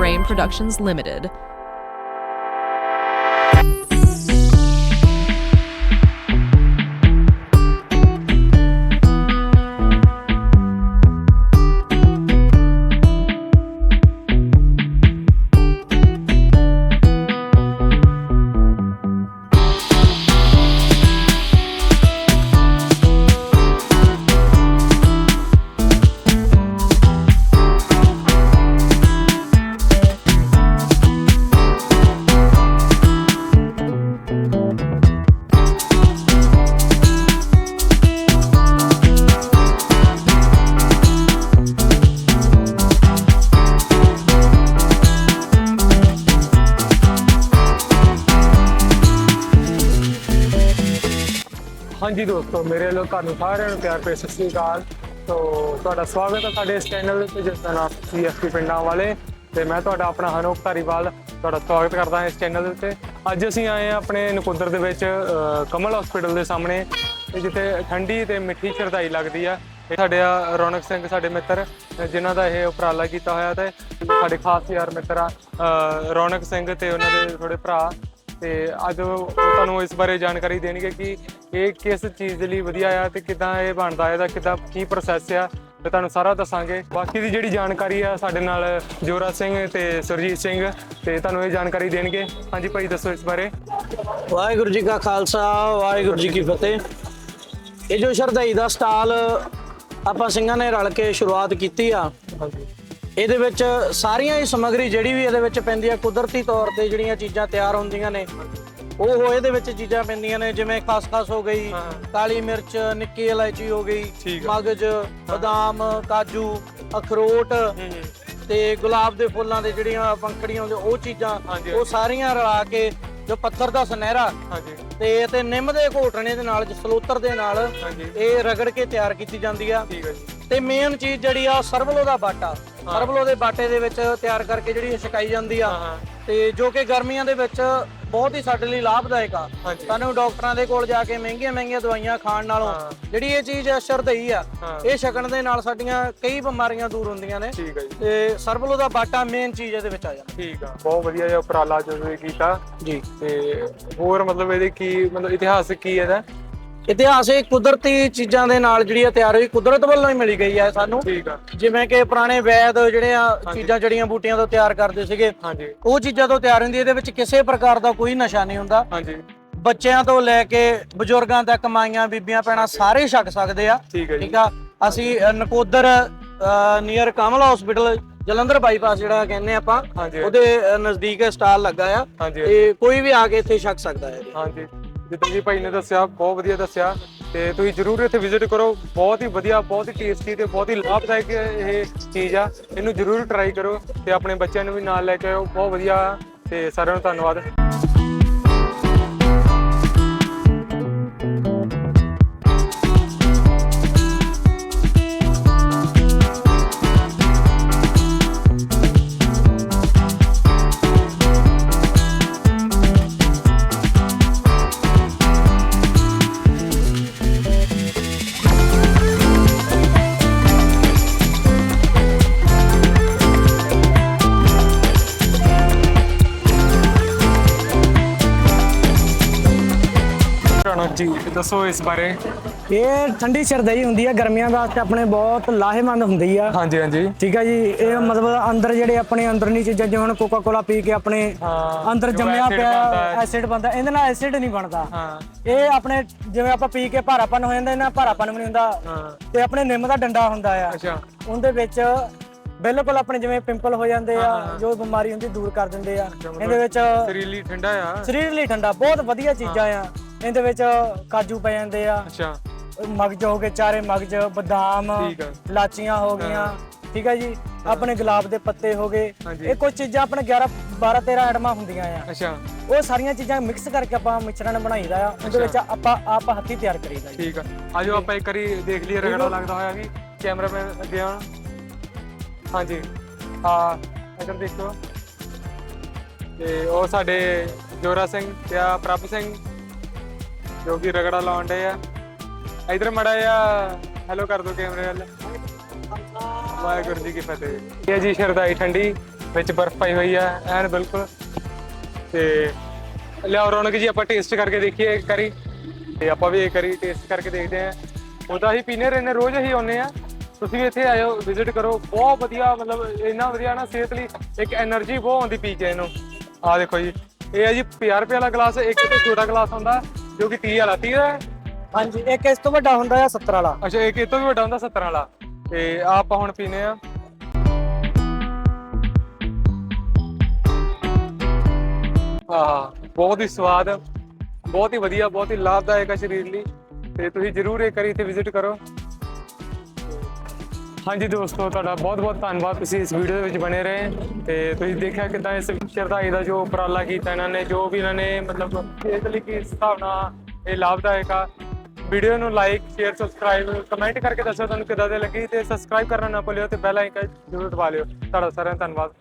Frame Productions Limited. ਹਾਂਜੀ ਦੋਸਤੋ ਮੇਰੇ ਵੱਲੋਂ ਤੁਹਾਨੂੰ ਸਾਰਿਆਂ ਨੂੰ ਪਿਆਰ ਭਰੀ ਸਤਿ ਸ੍ਰੀ ਅਕਾਲ। ਸੋ ਤੁਹਾਡਾ ਸਵਾਗਤ ਹੈ ਸਾਡੇ ਇਸ ਚੈਨਲ ਤੇ ਜਿਸ ਦਾ ਨਾਮ ਸੀਐਸਪੀ ਪਿੰਡਾਂ ਵਾਲੇ। ਤੇ ਮੈਂ ਤੁਹਾਡਾ ਆਪਣਾ ਹਨੋਕ ਧਾਰੀਵਾਲ ਤੁਹਾਡਾ ਸਵਾਗਤ ਕਰਦਾ ਹਾਂ ਇਸ ਚੈਨਲ ਦੇ ਉੱਤੇ। ਅੱਜ ਅਸੀਂ ਆਏ ਹਾਂ ਆਪਣੇ ਨਕੁੰਦਰ ਦੇ ਵਿੱਚ ਕਮਲ ਹਸਪੀਟਲ ਦੇ ਸਾਹਮਣੇ ਤੇ ਜਿੱਥੇ ਠੰਡੀ ਤੇ ਮਿੱਠੀ ਸ਼ਰਧਾਈ ਲੱਗਦੀ ਆ। ਇਹ ਸਾਡੇ ਆ ਰੌਣਕ ਸਿੰਘ ਸਾਡੇ ਮਿੱਤਰ ਅ, ਜਿਨ੍ਹਾਂ ਦਾ ਇਹ ਉਪਰਾਲਾ ਕੀਤਾ ਹੋਇਆ ਤੇ ਸਾਡੇ ਖਾਸ ਯਾਰ ਮਿੱਤਰ ਆ ਰੌਣਕ ਸਿੰਘ ਤੇ ਉਹਨਾਂ ਦੇ ਥੋੜੇ ਭਰਾ। ਤੇ ਅੱਜ ਉਹ ਤੁਹਾਨੂੰ ਇਸ ਬਾਰੇ ਜਾਣਕਾਰੀ ਦੇਣਗੇ ਕਿ ਇਹ ਕਿਸ ਚੀਜ਼ ਦੇ ਲਈ ਵਧੀਆ ਆ ਤੇ ਕਿਦਾਂ ਇਹ ਬਣਦਾ ਹੈ ਇਹਦਾ ਕਿਦਾਂ ਕੀ ਪ੍ਰੋਸੈਸ ਆ ਤੇ ਤੁਹਾਨੂੰ ਸਾਰਾ ਦੱਸਾਂਗੇ। ਬਾਕੀ ਦੀ ਜਿਹੜੀ ਜਾਣਕਾਰੀ ਆ ਸਾਡੇ ਨਾਲ ਜੋਰਾ ਸਿੰਘ ਤੇ ਸੁਰਜੀਤ ਸਿੰਘ ਤੇ ਤੁਹਾਨੂੰ ਇਹ ਜਾਣਕਾਰੀ ਦੇਣਗੇ। ਹਾਂਜੀ ਭਾਈ, ਦੱਸੋ ਇਸ ਬਾਰੇ। ਵਾਹਿਗੁਰੂ ਜੀ ਕਾ ਖਾਲਸਾ, ਵਾਹਿਗੁਰੂ ਜੀ ਕੀ ਫਤਿਹ। ਇਹ ਜੋ ਸ਼ਰਧਾਈ ਦਾ ਸਟਾਲ ਆਪਾਂ ਸਿੰਘਾਂ ਨੇ ਰਲ ਕੇ ਸ਼ੁਰੂਆਤ ਕੀਤੀ ਆ ਇਹਦੇ ਵਿੱਚ ਸਾਰੀਆਂ ਹੀ ਸਮੱਗਰੀ ਜਿਹੜੀ ਵੀ ਇਹਦੇ ਵਿੱਚ ਪੈਂਦੀ ਆ ਕੁਦਰਤੀ ਤੌਰ ਤੇ ਜਿਹੜੀਆਂ ਚੀਜ਼ਾਂ ਤਿਆਰ ਹੁੰਦੀਆਂ ਨੇ ਉਹ ਉਹ ਇਹਦੇ ਵਿੱਚ ਚੀਜ਼ਾਂ ਪੈਂਦੀਆਂ ਨੇ ਜਿਵੇਂ ਖਸਖਸ ਹੋ ਗਈ ਹਾਂ। ਕਾਲੀ ਮਿਰਚ ਨਿੱਕੀ ਇਲਾਇਚੀ ਹੋ ਗਈ। ਮਗਜ ਬਦਾਮ ਕਾਜੂ ਅਖਰੋਟ ਹੂੰ ਹੂੰ। ਤੇ ਗੁਲਾਬ ਦੇ ਫੁੱਲਾਂ ਦੇ ਜਿਹੜੀਆਂ ਪੰਖੜੀਆਂ ਹੁੰਦੀਆਂ ਉਹ ਚੀਜ਼ਾਂ ਉਹ ਸਾਰੀਆਂ ਰਲਾ ਕੇ ਜੋ ਪੱਥਰ ਦਾ ਸੁਨਹਿਰਾ ਹਾਂਜੀ। ਤੇ ਤੇ ਨਿੰਮ ਦੇ ਘੋਟਣੇ ਦੇ ਨਾਲ ਸਲੋਤਰ ਦੇ ਨਾਲ ਇਹ ਰਗੜ ਕੇ ਤਿਆਰ ਕੀਤੀ ਜਾਂਦੀ ਆ। ਹੈ ਤੇ ਮੇਨ ਚੀਜ਼ ਜਿਹੜੀ ਆ ਉਹ ਸਰਬਲੋ ਦਾ ਬਾਟਾ। ਸਰਬਲੋ ਦੇ ਬਾਟੇ ਦੇ ਵਿੱਚ ਤਿਆਰ ਕਰਕੇ ਜਿਹੜੀ ਇਹ ਛਕਾਈ ਜਾਂਦੀ ਆ ਤੇ ਜੋ ਕਿ ਗਰਮੀਆਂ ਦੇ ਵਿੱਚ ਬਹੁਤ ਹੀ ਸਾਡੇ ਲਈ ਲਾਭਦਾਇਕ ਆ। ਸਾਨੂੰ ਡਾਕਟਰਾਂ ਦੇ ਕੋਲ ਜਾ ਕੇ ਮਹਿੰਗੀਆਂ ਮਹਿੰਗੀਆਂ ਦਵਾਈਆਂ ਖਾਣ ਨਾਲੋਂ। ਜਿਹੜੀ ਇਹ ਚੀਜ਼ ਸ਼ਰਧਈ ਆ। ਇਹ ਛਕਣ ਦੇ ਨਾਲ ਸਾਡੀਆਂ ਕਈ ਬਿਮਾਰੀਆਂ ਦੂਰ ਹੁੰਦੀਆਂ ਨੇ। ਤੇ ਸਰਬਲੋ ਦਾ ਬਾਟਾ ਮੇਨ ਚੀਜ਼ ਇਹਦੇ ਵਿੱਚ ਆ ਜਾਂਦਾ। ਠੀਕ ਆ। ਬਹੁਤ ਵਧੀਆ ਜਿਹਾ ਉਪਰਾਲਾ ਜੋ ਤੁਸੀਂ ਕੀਤਾ। ਜੀ। ਤੇ ਹੋਰ ਮਤਲਬ ਇਹਦੇ ਕੀ ਮਤਲਬ ਇਤਿਹਾਸ ਕੀ ਹੈ ਇਹਦਾ? ਇਤਿਹਾਸ ਇਹ ਕੁਦਰਤੀ ਚੀਜ਼ਾਂ ਦੇ ਨਾਲ ਜਿਹੜੀ ਆ ਤਿਆਰ ਹੋਈ ਕੁਦਰਤ ਵੱਲੋਂ ਹੀ ਮਿਲੀ ਗਈ ਹੈ ਸਾਨੂੰ। ਠੀਕ ਆ। ਜਿਵੇਂ ਕਿ ਪੁਰਾਣੇ ਵੈਦ ਜਿਹੜੇ ਆ ਚੀਜ਼ਾਂ ਜੜੀਆਂ ਬੂਟੀਆਂ ਤੋਂ ਤਿਆਰ ਕਰਦੇ ਸੀਗੇ। ਹਾਂਜੀ। ਉਹ ਚੀਜ਼ਾਂ ਤੋਂ ਤਿਆਰ ਹੁੰਦੀ ਇਹਦੇ ਵਿੱਚ ਕਿਸੇ ਪ੍ਰਕਾਰ ਦਾ ਕੋਈ ਨਸ਼ਾ ਨਹੀਂ ਹੁੰਦਾ। ਹਾਂਜੀ। ਬੱਚਿਆਂ ਤੋਂ ਲੈ ਕੇ ਬਜ਼ੁਰਗਾਂ ਤੱਕ ਮਾਈਆਂ ਬੀਬੀਆਂ ਪੈਣਾ ਸਾਰੇ ਛਕ ਸਕਦੇ ਆ। ਠੀਕ ਹੈ ਜੀ। ਠੀਕ ਆ? ਅਸੀਂ ਅ, Nakodar near Kamal hospital Jalandhar bypass ਜਿਹੜਾ ਕਹਿੰਦੇ ਆਪਾਂ ਹਾਂਜੀ। ਉਹਦੇ ਅ, ਨਜ਼ਦੀਕ ਸਟਾਲ ਲੱਗਾ ਆ। ਹਾਂਜੀ। ਤੇ ਕੋਈ ਵੀ ਆ ਕੇ ਇੱਥੇ ਛਕ ਸਕਦਾ ਹੈ। ਹਾਂਜੀ। ਜਿੱਦਾਂ ਜੀ ਭਾਈ ਨੇ ਦੱਸਿਆ, ਬਹੁਤ ਵਧੀਆ ਦੱਸਿਆ ਤੇ ਤੁਸੀਂ ਜਰੂਰ ਇੱਥੇ ਵਿਜ਼ਿਟ ਕਰੋ। ਬਹੁਤ ਹੀ ਵਧੀਆ, ਬਹੁਤ ਹੀ ਟੇਸਟੀ ਤੇ ਬਹੁਤ ਹੀ ਲਾਭਦਾਇਕ ਇਹ ਚੀਜ਼ ਆ। ਇਹਨੂੰ ਜਰੂਰ ਟਰਾਈ ਕਰੋ ਤੇ ਆਪਣੇ ਬੱਚਿਆਂ ਨੂੰ ਵੀ ਨਾਲ ਲੈ ਕੇ ਆਓ ਬਹੁਤ ਵਧੀਆ ਤੇ ਸਾਰਿਆਂ ਨੂੰ ਧੰਨਵਾਦ। ਜੀ ਦੱਸੋ ਇਸ ਬਾਰੇ। ਇਹ ਠੰਡੀ ਸਰਦਈ ਹੁੰਦੀ ਆ ਗਰਮੀਆਂ ਵਾਸਤੇ ਆਪਣੇ ਬਹੁਤ ਲਾਹੇਮੰਦ ਹੁੰਦੀ ਆ। ਹਾਂਜੀ ਹਾਂਜੀ। ਠੀਕ ਆ ਜੀ ਇਹ ਮਤਲਬ ਅੰਦਰ ਜਿਹੜੇ ਆਪਣੇ ਅੰਦਰਲੀ ਚੀਜ਼ਾਂ ਜਿਵੇਂ ਹੁਣ ਕੋਕਾ ਕੋਲਾ ਪੀ ਕੇ ਆਪਣੇ ਅੰਦਰ ਜੰਮਿਆ ਪਿਆ। ਐਸਿਡ ਬਣਦਾ ਇਹਦੇ ਨਾਲ ਐਸਿਡ ਨਹੀਂ ਬਣਦਾ। ਹਾਂ। ਇਹ ਆਪਣੇ ਜਿਵੇਂ ਆਪਾਂ ਪੀ ਕੇ ਭਾਰਾਪਨ ਹੋ ਜਾਂਦਾ ਇਹਨਾਂ ਭਾਰਾਪਨ ਵੀ ਨਹੀਂ ਹੁੰਦਾ। ਹਾਂ। ਤੇ ਆਪਣੇ ਨਿੰਮ ਦਾ ਡੰਡਾ ਹੁੰਦਾ ਆ। ਅੱਛਾ। ਉਹਦੇ ਵਿੱਚ ਬਿਲਕੁਲ ਆਪਣੇ ਜਿਵੇਂ ਪਿੰਪਲ ਹੋ ਜਾਂਦੇ ਆ ਜੋ ਬਿਮਾਰੀ ਹੁੰਦੀ ਦੂਰ ਕਰ ਦਿੰਦੇ ਆ। ਇਹਦੇ ਵਿੱਚ ਸਰੀਰ ਲਈ ਠੰਡਾ ਆ। ਸਰੀਰ ਲਈ ਠੰਡਾ ਬਹੁਤ ਵਧੀਆ ਚੀਜ਼ਾਂ ਆ। ਇਹਦੇ ਵਿੱਚ ਕਾਜੂ ਪੈ ਜਾਂਦੇ ਆ। ਅੱਛਾ। ਮਗਜ ਹੋ ਗਏ ਚਾਰੇ ਮਗਜ ਬਦਾਮ ਠੀਕ ਆ। ਲਾਚੀਆਂ ਹੋ ਗਈਆਂ। ਠੀਕ ਹੈ ਜੀ? ਆਪਣੇ ਗੁਲਾਬ ਦੇ ਪੱਤੇ ਹੋ ਗਏ। ਹਾਂਜੀ। ਇਹ ਕੁਝ ਚੀਜ਼ਾਂ ਆਪਣੇ 11 12 13 ਆਈਟਮਾਂ ਹੁੰਦੀਆਂ ਆ। ਅੱਛਾ। ਉਹ ਸਾਰੀਆਂ ਚੀਜ਼ਾਂ ਮਿਕਸ ਕਰਕੇ ਆਪਾਂ ਮਿਸ਼ਰਣ ਬਣਾਈਦਾ ਆ। ਉਹਦੇ ਵਿੱਚ ਆਪਾਂ ਆਪ ਹੱਥੀ ਤਿਆਰ ਕਰੀਦਾ ਜੀ। ਠੀਕ ਆ। ਆਜੋ ਆਪਾਂ ਇੱਕ ਵਾਰੀ ਦੇਖ ਲਈਏ ਰਗੜਾ ਲੱਗਦਾ ਹੋਇਆ ਵੀ ਕੈਮਰਾਮੈਨ ਅੱਗੇ ਆਉਣ ਹਾਂਜੀ। ਆ ਇੱਧਰ ਦੇਖੋ। ਤੇ ਉਹ ਸਾਡੇ ਜੋਰਾ ਸਿੰਘ ਤੇ ਆ ਪ੍ਰਭ ਸਿੰਘ। ਜੋ ਕਿ ਰਗੜਾ ਲਾਉਣ ਡੇ ਆ। ਇਧਰ ਮੜਾ ਆ ਹੈਲੋ ਕਰ ਦੋ ਕੈਮਰੇ ਵਾਲੇ। ਵਾਹਿਗੁਰੂ ਜੀ ਕੀ ਫਤਿਹ। ਇਹ ਜੀ ਸ਼ਰਦਾਈ ਠੰਡੀ, ਵਿੱਚ ਬਰਫ਼ ਪਾਈ ਹੋਈ ਆ, ਐਨ ਬਿਲਕੁਲ। ਤੇ ਲਿਆਓ ਰੌਣਕ ਜੀ, ਆਪਾਂ ਟੇਸਟ ਕਰਕੇ ਦੇਖੀਏ ਇੱਕ ਕਰੀ ਤੇ ਆਪਾਂ ਵੀ ਇਹ ਕਰੀ ਟੇਸਟ ਕਰਕੇ ਦੇਖਦੇ ਆ। ਉਹਦਾ ਹੀ ਪੀਨੇ ਰਹਿੰਦੇ, ਰੋਜ਼ ਹੀ ਆਉਂਦੇ ਆ। ਤੁਸੀਂ ਇੱਥੇ ਆਇਓ ਵਿਜ਼ਿਟ ਕਰੋ। ਬਹੁਤ ਵਧੀਆ, ਮਤਲਬ ਇੰਨਾ ਵਧੀਆ ਨਾ ਸਿਹਤ ਲਈ ਇੱਕ એનર્ਜੀ ਬਹੁਤ ਆਉਂਦੀ ਪੀ ਕੇ ਇਹਨੂੰ। ਆ ਦੇਖੋ ਜੀ, ਇਹ ਆ ਜੀ 50 ਰੁਪਏ ਵਾਲਾ ਗਲਾਸ ਇੱਕ ਤੇ ਛੋਟਾ ਗਲਾਸ ਹੁੰਦਾ। ਜੋ ਕਿ 30 ਵਾਲਾ 30 ਦਾ? ਹਾਂਜੀ ਇੱਕ ਇਸ ਤੋਂ ਵੱਡਾ ਹੁੰਦਾ ਆ 70 ਵਾਲਾ। ਅੱਛਾ ਇੱਕ ਇਹ ਤੋਂ ਵੀ ਵੱਡਾ ਹੁੰਦਾ 70 ਵਾਲਾ। ਤੇ ਆਹ ਆਪਾਂ ਹੁਣ ਪੀਨੇ ਆ। ਆਹ ਬਹੁਤ ਹੀ ਸਵਾਦ ਬਹੁਤ ਹੀ ਵਧੀਆ ਬਹੁਤ ਹੀ ਲਾਭਦਾਇਕ ਹੈ ਸਰੀਰ ਲਈ। ਤੇ ਤੁਸੀਂ ਜਰੂਰ ਇੱਕ ਵਾਰੀ ਇੱਥੇ ਵਿਜ਼ਿਟ ਕਰੋ। ਹਾਂਜੀ ਦੋਸਤੋ, ਤੁਹਾਡਾ ਬਹੁਤ ਬਹੁਤ ਧੰਨਵਾਦ। ਤੁਸੀਂ ਇਸ ਵੀਡੀਓ ਦੇ ਵਿੱਚ ਬਣੇ ਰਹੇ ਤੇ ਤੁਸੀਂ ਦੇਖਿਆ ਕਿਦਾਂ ਇਸ ਸ਼ਰਧਾਈ ਦਾ ਜੋ ਉਪਰਾਲਾ ਕੀਤਾ ਇਹਨਾਂ ਨੇ, ਜੋ ਵੀ ਇਹਨਾਂ ਨੇ ਮਤਲਬ ਇਸ ਲਈ ਕੀ ਹਿਸਾਬ ਨਾਲ ਇਹ ਲਾਭਦਾਇਕ ਆ। ਵੀਡੀਓ ਨੂੰ ਲਾਈਕ ਸ਼ੇਅਰ ਸਬਸਕ੍ਰਾਈਬ ਕਮੈਂਟ ਕਰਕੇ ਦੱਸੋ ਤੁਹਾਨੂੰ ਕਿਦਾਂ ਦੇ ਲੱਗੀ ਤੇ ਸਬਸਕ੍ਰਾਈਬ ਕਰਨਾ ਨਾ ਭੁੱਲਿਓ ਤੇ ਬੈਲ ਆਈਕਨ ਜ਼ਰੂਰ ਦਬਾ ਲਿਓ। ਤੁਹਾਡਾ ਸਾਰਿਆਂ ਦਾ ਧੰਨਵਾਦ।